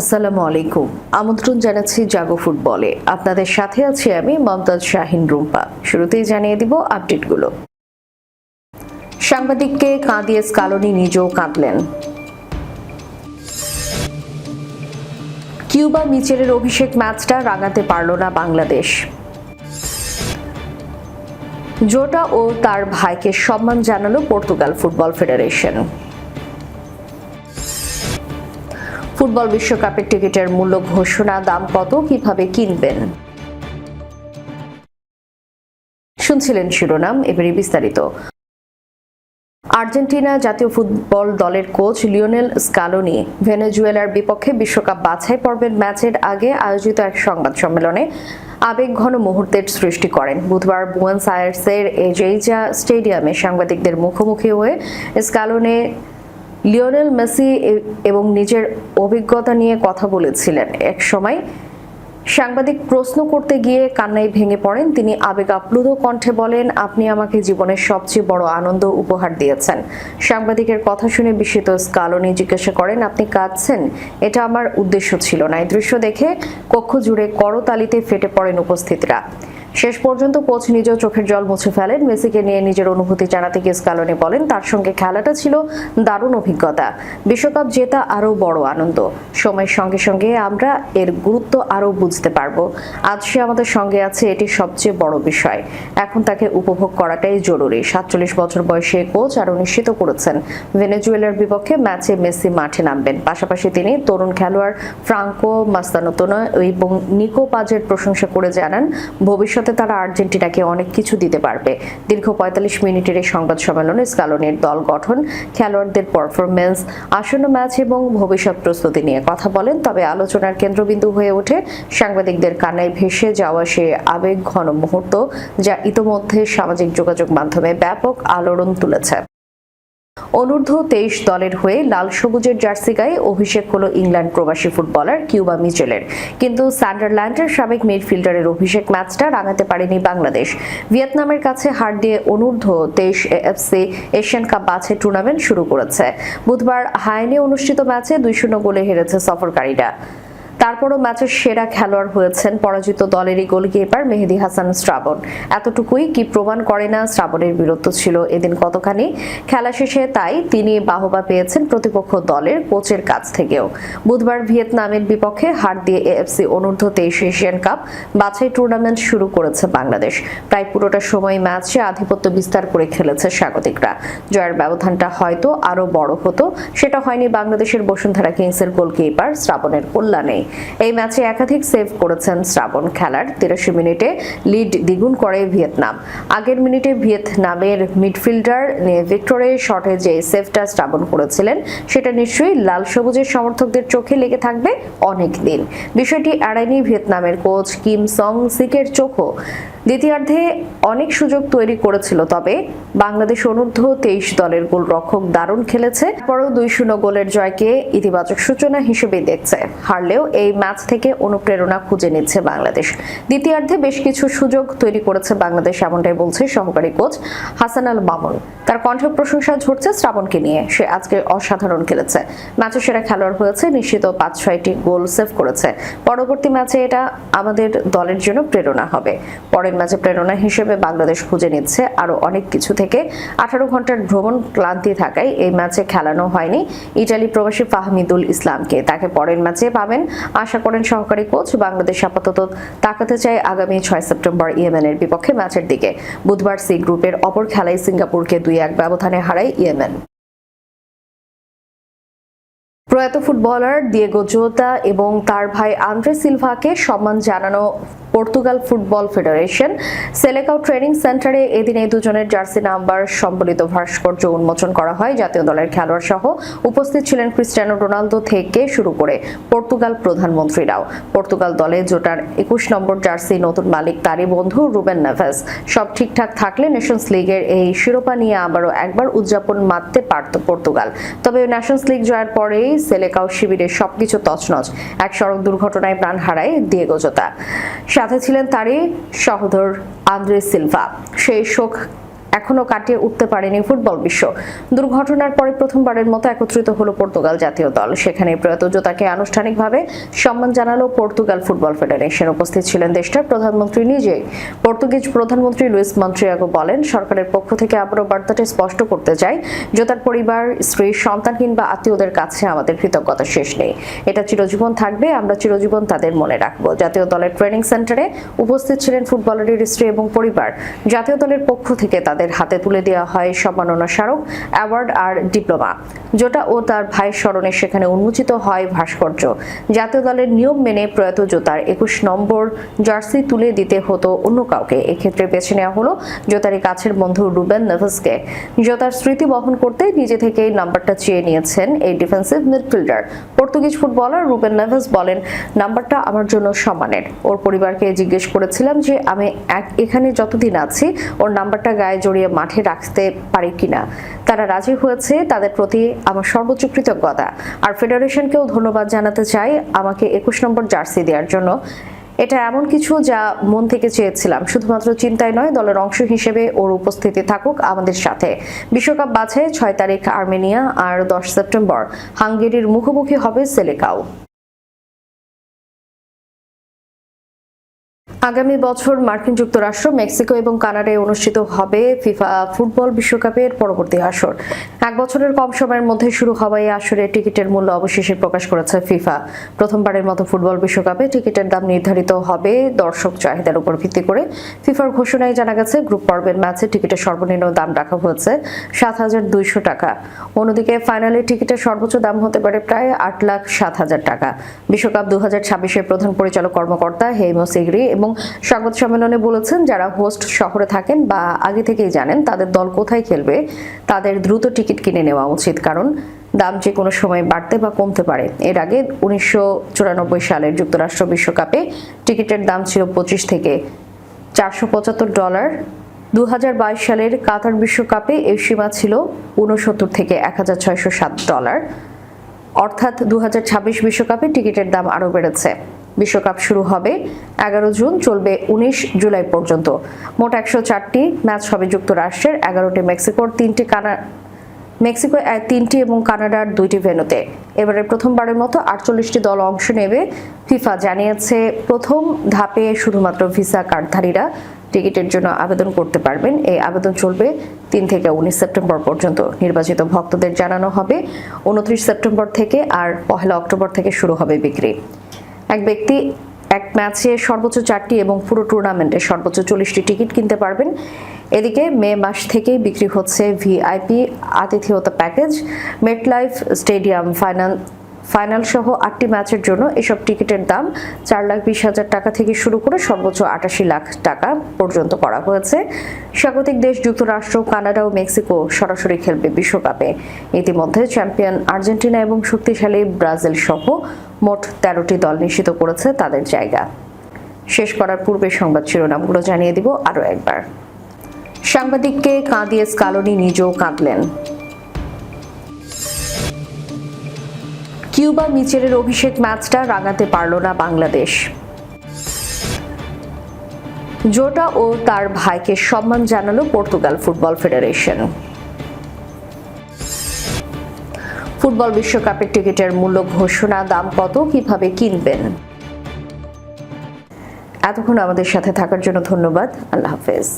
আসসালামু আলাইকুম। আমন্ত্রণ জানাচ্ছি জাগো ফুটবলে। আপনাদের সাথে আছি আমি মমতাজ শাহিন রুম্পা। শুরুতেই জানিয়ে দিব আপডেটগুলো। সাংবাদিককে কাঁদিয়ে স্কালোনি নিজেও কাঁদলেন। কিউবা মিচেলের অভিষেক ম্যাচটা রাঙাতে পারল না বাংলাদেশ। জোটা ও তার ভাইকে সম্মান জানালো পর্তুগাল ফুটবল ফেডারেশন। ফুটবল বিশ্বকাপের টিকিটের মূল্য ঘোষণা, দাম কত, কীভাবে কিনবেন? শুনছিলেন শিরোনাম এবারে বিস্তারিত। আর্জেন্টিনা জাতীয় ফুটবল দলের কোচ লিওনেল স্কালোনি ভেনেজুয়েলার বিপক্ষে বিশ্বকাপ বাছাই পর্বের ম্যাচের আগে আয়োজিত এক সংবাদ সম্মেলনে আবেগঘন মুহূর্তের সৃষ্টি করেন। বুধবার বুয়েন্স আয়ার্সের এজেইজা স্টেডিয়ামে সাংবাদিকদের মুখোমুখি হয়ে স্কালোনে লিওনেল মেসি এবং নিজের অভিজ্ঞতা নিয়ে কথা বলেছিলেন। এক সময় সাংবাদিক প্রশ্ন করতে গিয়ে কান্নায় ভেঙে পড়েন। তিনি আবেগ আপ্লুত কণ্ঠে বলেন, আপনি আমাকে জীবনের সবচেয়ে বড় আনন্দ উপহার দিয়েছেন। সাংবাদিকের কথা শুনে বিস্মিত স্কালোনি জিজ্ঞাসা করেন, আপনি কাঁদছেন? এটা আমার উদ্দেশ্য ছিল না। এই দৃশ্য দেখে কক্ষ জুড়ে করতালিতে ফেটে পড়েন উপস্থিতরা। শেষ পর্যন্ত কোচ নিজেও চোখের জল মুছে ফেলেন। মেসিকে নিয়ে নিজের অনুভূতি জানাতে গিয়ে স্কালোনি বলেন, তার সঙ্গে খেলাটা ছিল দারুণ অভিজ্ঞতা। বিশ্বকাপ জেতা আরও বড় আনন্দ। সময়ের সঙ্গে সঙ্গে আমরা এর গুরুত্ব আরও বুঝতে পারব। আজ সে আমাদের সঙ্গে আছে, এটি সবচেয়ে বড় বিষয়। এখন তাকে উপভোগ করাটাই জরুরি। সাতচল্লিশ বছর বয়সে কোচ আরও নিশ্চিত করেছেন। ভেনেজুয়েলার বিপক্ষে ম্যাচে মেসি মাঠে নামবেন। পাশাপাশি তিনি তরুণ খেলোয়াড় ফ্রাঙ্কো মাস্তানোতোনা এবং নিকো পাজের প্রশংসা করে জানান ভবিষ্যতে তারা আর্জেন্টিনাকে অনেক কিছু দিতে পারবে। দীর্ঘ পঁয়তাল্লিশ মিনিটের এই সংবাদ সম্মেলনে স্কালোনির দল গঠন, খেলোয়াড়দের পারফরমেন্স আসন্ন ম্যাচ এবং ভবিষ্যৎ প্রস্তুতি নিয়ে কথা বলেন। তবে আলোচনার কেন্দ্রবিন্দু হয়ে ওঠে সাংবাদিকদের কানায় ভেসে যাওয়া সে আবেগ ঘন মুহূর্ত যা ইতোমধ্যে সামাজিক যোগাযোগ মাধ্যমে ব্যাপক আলোড়ন তুলেছে। অনূর্ধ্ব তেইশ দলের হয়ে লাল সবুজের জার্সি গায়ে অভিষেক হলো ইংল্যান্ড প্রবাসী ফুটবলার কিউবা মিচেলের। কিন্তু সান্ডারল্যান্ডের সাবেক মিডফিল্ডারের অভিষেক ম্যাচটা রাঙাতে পারেনি বাংলাদেশ। ভিয়েতনামের কাছে হার দিয়ে অনূর্ধ্ব তেইশ এএফসি এশিয়ান কাপ বাছাই টুর্নামেন্ট শুরু করেছে। বুধবার হায়নে অনুষ্ঠিত ম্যাচে দুই শূন্য গোলে হেরেছে সফরকারীরা। তারপরও ম্যাচের সেরা খেলোয়াড় হয়েছেন পরাজিত দলেরই গোলকিপার মেহেদি হাসান শ্রাবণ। এতটুকুই কি প্রমাণ করে না? শ্রাবণের বীরত্ব ছিল এদিন কতখানি? খেলা শেষে তাই তিনি বাহবা পেয়েছেন প্রতিপক্ষ দলের কোচের কাছ থেকেও। বুধবার ভিয়েতনামের বিপক্ষে হার দিয়ে এএফসি অনূর্ধ্ব তেইশ এশিয়ান কাপ বাছাই টুর্নামেন্ট শুরু করেছে বাংলাদেশ। প্রায় পুরোটা সময় ম্যাচে আধিপত্য বিস্তার করে খেলেছে স্বাগতিকরা। জয়ের ব্যবধানটা হয়তো আরও বড় হতো। সেটা হয়নি বাংলাদেশের বসুন্ধরা কিংসের গোলকিপার শ্রাবণের কল্যাণে এই ম্যাচে একাধিক সেভ করেছেন শ্রাবণ খেলার। তিরাশি মিনিটে লিড দ্বিগুণ করে ভিয়েতনাম। আগের মিনিটে ভিয়েতনামের মিডফিল্ডার ভিক্টোরের শটে যে সেভটা শ্রাবণ করেছিলেন, সেটা নিশ্চয়ই লাল সবুজের সমর্থকদের চোখে লেগে থাকবে অনেক দিন বিষয়টি এড়ায়নি ভিয়েতনামের কোচ কিম সং সিকের চোখও। দ্বিতীয়ার্ধে অনেক সুযোগ তৈরি করেছিল, তবে বাংলাদেশ অনূর্ধ্ব তেইশ দলের গোলরক্ষক দারুণ খেলেছে। পরেও দুই শূন্য গোলের জয়কে ইতিবাচক সূচনা হিসেবে দেখছে। হারলেও এই ম্যাচ থেকে অনুপ্রেরণা খুঁজে নিচ্ছে বাংলাদেশ। দ্বিতীয়ার্ধে বেশ কিছু সুযোগ তৈরি করেছে বাংলাদেশ, এমনটাই বলছে সহকারী কোচ হাসান আল মামুন। তার কণ্ঠ প্রশংসা ঝরছে শ্রাবণকে নিয়ে। সে আজকে অসাধারণ খেলেছে। ম্যাচে সেরা খেলোয়াড় হয়েছে, নিশ্চিত পাঁচ, ছয়টি গোল সেভ করেছে। পরবর্তী ম্যাচে এটা আমাদের দলের জন্য প্রেরণা হবে। পরের ম্যাচে প্রেরণা হিসেবে বাংলাদেশ খুঁজে নিচ্ছে। আরও অনেক কিছু থেকে আঠারো ঘণ্টার ভ্রমণ ক্লান্তি থাকায় এই ম্যাচে খেলানো হয়নি ইটালি প্রবাসী ফাহমিদুল ইসলামকে। তাকে পরের ম্যাচে পাবেন। আশা করেন সহকারী কোচ বাংলাদেশ আপাতত তাকাতে চায় আগামী ছয় সেপ্টেম্বর ইয়েমেনের বিপক্ষে ম্যাচের দিকে। বুধবার সি গ্রুপের অপর খেলায় সিঙ্গাপুরকে দুই এক ব্যবধানে হারায় ইয়েমেন। প্রয়াত ফুটবলার দিয়েগো জোতা এবং তার ভাই আন্দ্রে সিলভাকে সম্মান জানানো Portugal football federation. Selecao training সেন্টারে এদিন এই দুজনের জার্সি নাম্বার সম্বলিত ভাস্কর্য উন্মোচন করা হয়। জাতীয় দলের খেলোয়াড় সহ উপস্থিত ছিলেন ক্রিস্টিয়ানো রোনালদো থেকে শুরু করে পর্তুগাল প্রধানমন্ত্রীরাও। পর্তুগাল দলে জোটার একুশ নম্বর জার্সি নতুন মালিক তারই বন্ধু রুবেন নেভেস। সব ঠিকঠাক থাকলে নেশনস লিগের এই শিরোপা নিয়ে আবারও একবার উদযাপন মারতে পারত পর্তুগাল। তবে নেশনস লিগ জয়ের পরেই সেলেকাও শিবিরের সবকিছু তছনছ। এক সড়ক দুর্ঘটনায় প্রাণ হারায় দিয়েগো জোতা। সাথে ছিলেন তারই সহোদর আন্দ্রে সিলভা। সেই শোক এখনও কাটিয়ে উঠতে পারেনি ফুটবল বিশ্ব। দুর্ঘটনার পরে প্রথমবারের মতো একত্রিত হলো পর্তুগাল জাতীয় দল। সেখানে প্রয়াত জোতাকে আনুষ্ঠানিকভাবে সম্মান জানালো পর্তুগাল ফুটবল ফেডারেশন। উপস্থিত ছিলেন দেশটার প্রধানমন্ত্রী নিজেই। পর্তুগিজ প্রধানমন্ত্রী লুইস মন্ট্রিয়াগো বলেন, সরকারের পক্ষ থেকে আবারও বার্তাটি স্পষ্ট করতে চাই, জোতার পরিবার, স্ত্রী, সন্তান কিংবা আত্মীয়দের কাছে আমাদের কৃতজ্ঞতা শেষ নেই। এটা চিরজীবন থাকবে, আমরা চিরজীবন তাদের মনে রাখব। জাতীয় দলের ট্রেনিং সেন্টারে উপস্থিত ছিলেন ফুটবলারের স্ত্রী এবং পরিবার। জাতীয় দলের পক্ষ থেকে তাদের হাতে তুলে দেওয়া হয় সম্মাননা স্মারক, অ্যাওয়ার্ড আর ডিপ্লোমা। জোটা ও তার ভাইয়ের স্মরণে সেখানে উন্মোচিত হয় ভাস্কর্য। জাতীয় দলের নিয়ম মেনে প্রয়াত জোতার একুশ নম্বর জার্সি তুলে দিতে হতো অন্য কাউকে। এক্ষেত্রে বেছে নেওয়া হলো জোতারই কাছের বন্ধু রুবেন নেভেসকে। জোতার স্মৃতি বহন করতে নিজে থেকেই নাম্বারটা চেয়ে নিয়েছেন এই defensive midfielder. Portuguese footballer Ruben Neves বলেন, নাম্বারটা আমার জন্য সম্মানের। ওর পরিবারকে জিজ্ঞেস করেছিলাম যে, আমি এখানে যতদিন আছি, ওর নাম্বারটা গায়ে জড়িয়ে মাঠে রাখতে পারি কিনা। তারা রাজি হয়েছে, তাদের প্রতি আমার সর্বোচ্চ কৃতজ্ঞতা। আর ফেডারেশনকেও ধন্যবাদ জানাতে চাই আমাকে একুশ নম্বর জার্সি দেওয়ার জন্য। এটা এমন কিছু যা মন থেকে চেয়েছিলাম। শুধুমাত্র চিন্তায় নয়, দলের অংশ হিসেবে ওর উপস্থিতি থাকুক আমাদের সাথে। বিশ্বকাপ বাছাই ছয় তারিখ আর্মেনিয়া আর দশ সেপ্টেম্বর। হাঙ্গেরির মুখোমুখি হবে সেলেকাও। আগামী বছর মার্কিন যুক্তরাষ্ট্র, মেক্সিকো এবং কানাডায় অনুষ্ঠিত হবে ফিফা ফুটবল বিশ্বকাপের পরবর্তী আসর। এক বছরের কম সময়ের মধ্যে শুরু হওয়া এই আসরের টিকিটের মূল্য অবশেষে প্রকাশ করেছে ফিফা। প্রথমবারের মতো ফুটবল বিশ্বকাপে টিকিটের দাম নির্ধারিত হবে দর্শক চাহিদার উপর ভিত্তি করে। ফিফার ঘোষণায় জানা গেছে, গ্রুপ পর্বের ম্যাচে টিকিটের সর্বনিম্ন দাম রাখা হয়েছে সাত হাজার দুইশো টাকা। অন্যদিকে ফাইনালের টিকিটের সর্বোচ্চ দাম হতে পারে প্রায় আট লাখ সাত হাজার টাকা। বিশ্বকাপ দু হাজার ছাব্বিশের প্রধান পরিচালক কর্মকর্তা হেমো সিগরি এবং সংবাদ সম্মেলনে বলেছেন, যারা হোস্ট শহরে থাকেন বা আগে থেকেই জানেন তাদের দল কোথায় খেলবে, তাদের দ্রুত টিকিট কিনে নেওয়া উচিত, কারণ দাম যে কোনো সময় বাড়তে বা কমতে পারে। এর আগে উনিশশো চুরানব্বই সালের যুক্তরাষ্ট্র বিশ্বকাপে টিকিটের দাম ছিল পঁচিশ থেকে চারশো পঁচাত্তর ডলার। দু হাজার বাইশ সালের কাতার বিশ্বকাপে এই সীমা ছিল উনসত্তর থেকে এক হাজার ছয়শো সাত ডলার। অর্থাৎ দু বিশ্বকাপে টিকিটের দাম আরও বেড়েছে। বিশ্বকাপ শুরু হবে। এগারো জুন চলবে উনিশ জুলাই পর্যন্ত। মোট একশো চারটি ম্যাচ হবে যুক্তরাষ্ট্রের। এগারোটি মেক্সিকোর, তিনটি কানা, মেক্সিকো তিনটি এবং কানাডার দুইটি ভেন্যুতে। এবারে প্রথমবারের মতো আটচল্লিশটি দল অংশ নেবে। ফিফা জানিয়েছে, প্রথম ধাপে শুধুমাত্র ভিসা কার্ডধারীরা টিকিটের জন্য আবেদন করতে পারবেন। এই আবেদন চলবে তিন থেকে উনিশ সেপ্টেম্বর পর্যন্ত। নির্বাচিত ভক্তদের জানানো হবে, উনত্রিশ সেপ্টেম্বর থেকে আর পহেলা অক্টোবর থেকে শুরু হবে বিক্রি। এক ব্যক্তি এক ম্যাচে সর্বোচ্চ চারটি এবং পুরো টুর্নামেন্টে সর্বোচ্চ চল্লিশটি টিকিট কিনতে পারবেন। এদিকে মে মাস থেকেই বিক্রি হচ্ছে ভিআইপি আতিথেয়তা package. MetLife stadium final final সহ আটটি ম্যাচের জন্য এসব টিকিটের দাম চার লাখ বিশ হাজার টাকা থেকে শুরু করে সর্বোচ্চ আটাশি লাখ টাকা পর্যন্ত করা হয়েছে। স্বাগতিক দেশ, যুক্তরাষ্ট্র, কানাডা ও মেক্সিকো সরাসরি খেলবে বিশ্বকাপে। ইতিমধ্যে চ্যাম্পিয়ন আর্জেন্টিনা এবং শক্তিশালী ব্রাজিল সহ মোট তেরোটি দল নিশ্চিত করেছে তাদের জায়গা। শেষ করার পূর্বে সংবাদ শিরোনামগুলো জানিয়ে দিব আরও একবার। সাংবাদিককে কাঁদিয়ে স্কালোনি নিজেও কাঁদলেন। কিউবা মিচেলের অভিষেক ম্যাচটা রাঙাতে পারল না বাংলাদেশ। জোটা ও তার ভাইকে সম্মান জানালো পর্তুগাল ফুটবল ফেডারেশন। ফুটবল বিশ্বকাপের টিকিটের মূল্য ঘোষণা দাম কত কীভাবে কিনবেন? এতক্ষণ আমাদের সাথে থাকার জন্য ধন্যবাদ। আল্লাহ হাফেজ।